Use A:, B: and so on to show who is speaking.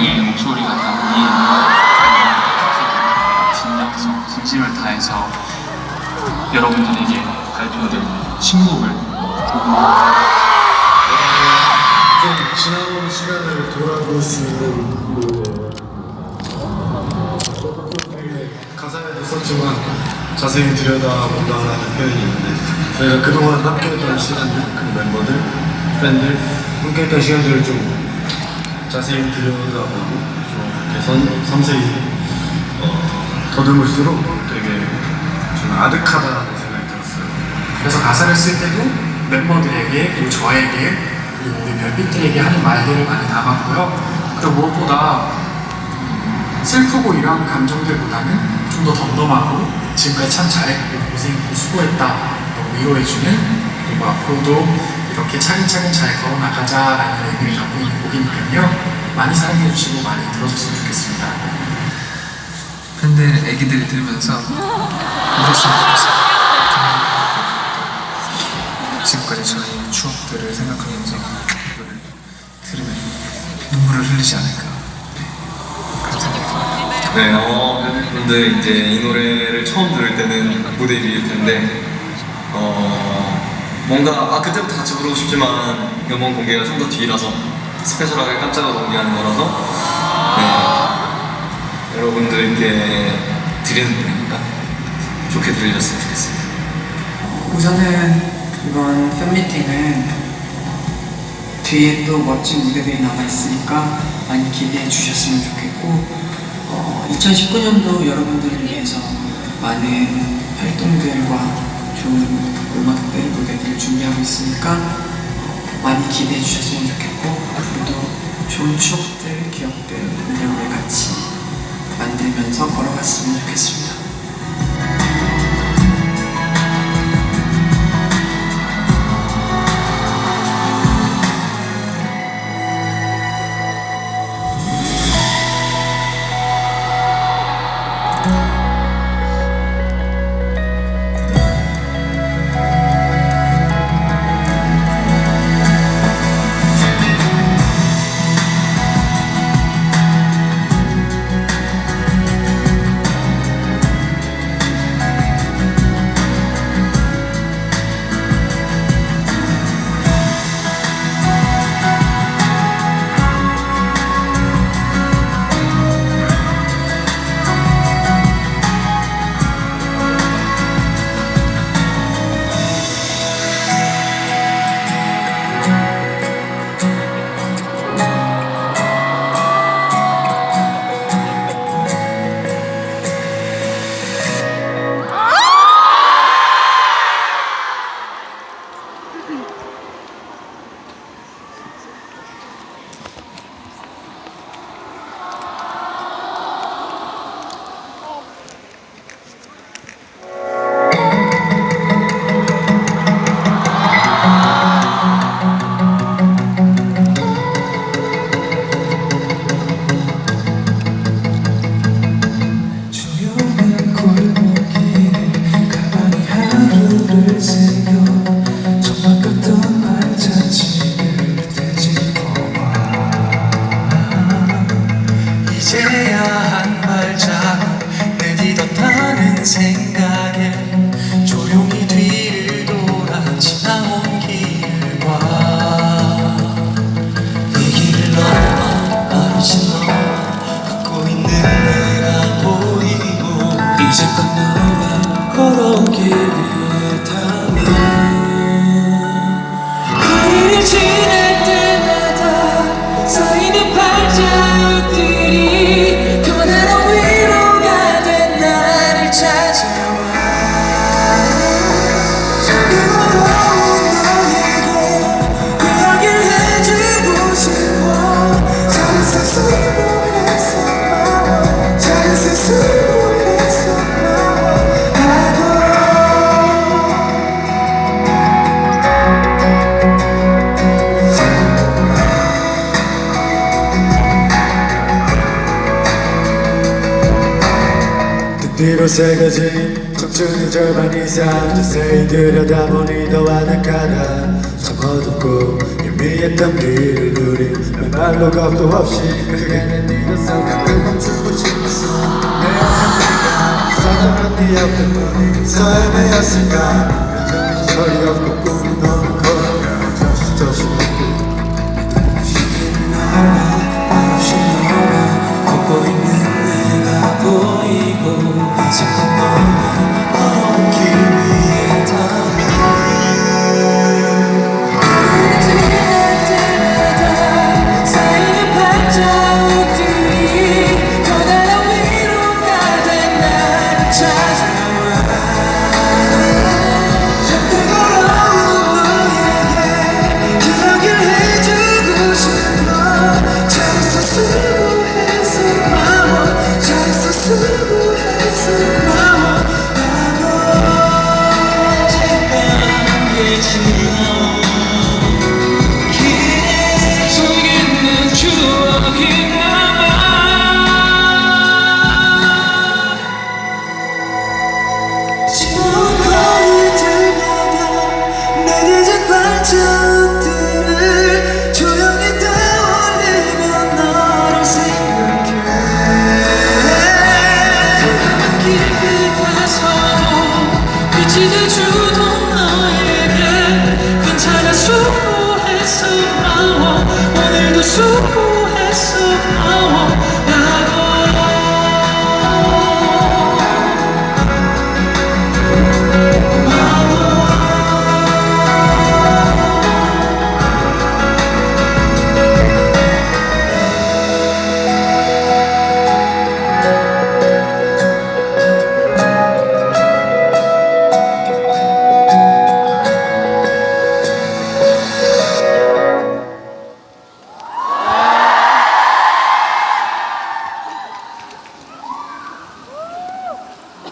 A: 명의 목소리가 담긴 진정성, 진심을 다해서 여러분들에게 발표된 신곡을
B: 좀 지나온 시간을 돌아볼 수 있는 가사에도 썼지만 자세히 들여다본다라는 표현이 있는데 저희가 그동안 함께했던 시간들, 그 멤버들, 팬들 함께했던 시간들을 좀 자세히 들여다보고 좀 이렇게 선, 섬세히 어, 더듬을수록 되게 좀 아득하다는 생각이 들었어요.
C: 그래서 가사를 쓸 때도 멤버들에게 그리고 저에게 그리고 우리 별빛들에게 하는 말들을 많이 담았고요. 그리고 무엇보다 음, 슬프고 이런 감정들보다는 좀 더 덤덤하고 지금까지 참 잘했고 고생했고 수고했다 위로해주는 그리고 앞으로도 이렇게 차근차근 잘 걸어나가자라는 의미를 담고 있는 곡이니까요. 많이 사랑해주시고 많이 들어줬으면 좋겠습니다.
D: 팬들 애기들이 들으면서 울었으면 좋겠어요. 지금까지 저희 추억들을 생각하면서 이거를 들으면 눈물을 흘리지 않을까. 네.
E: 어, 팬분들 이제 이 노래를 처음 들을 때는 무대 위일 텐데, 어, 뭔가, 아, 그때부터 같이 부르고 싶지만, 음원 공개가 좀 더 뒤라서, 스페셜하게 깜짝으로 공개하는 거라서, 네, 여러분들께 드리는 노래니까 좋게 들으셨으면 좋겠습니다.
F: 우선은 이번 팬미팅은 뒤에 또 멋진 무대들이 남아 있으니까 많이 기대해 주셨으면 좋겠고 어, 2019년도 여러분들을 위해서 많은 활동들과 좋은 음악들 무대들을 준비하고 있으니까 어, 많이 기대해 주셨으면 좋겠고 앞으로도 좋은 추억들 기억들 우리 같이 만들면서 걸어갔으면 좋겠습니다.
D: 이제야 한 발자국 내딛었다는 생각에 뒤로
B: 새겨진 청춘의 절반 이상 자세히 들여다보니 더 아득하다 참 어둡고 희미했던 길을 누린 몇 말로 겁도 없이 그게 내 일어서 가끔 멈추고 싶었어 내 네가 사랑한 네 옆에 너서 헤매었을까? 소리 없고 꿈 Oh.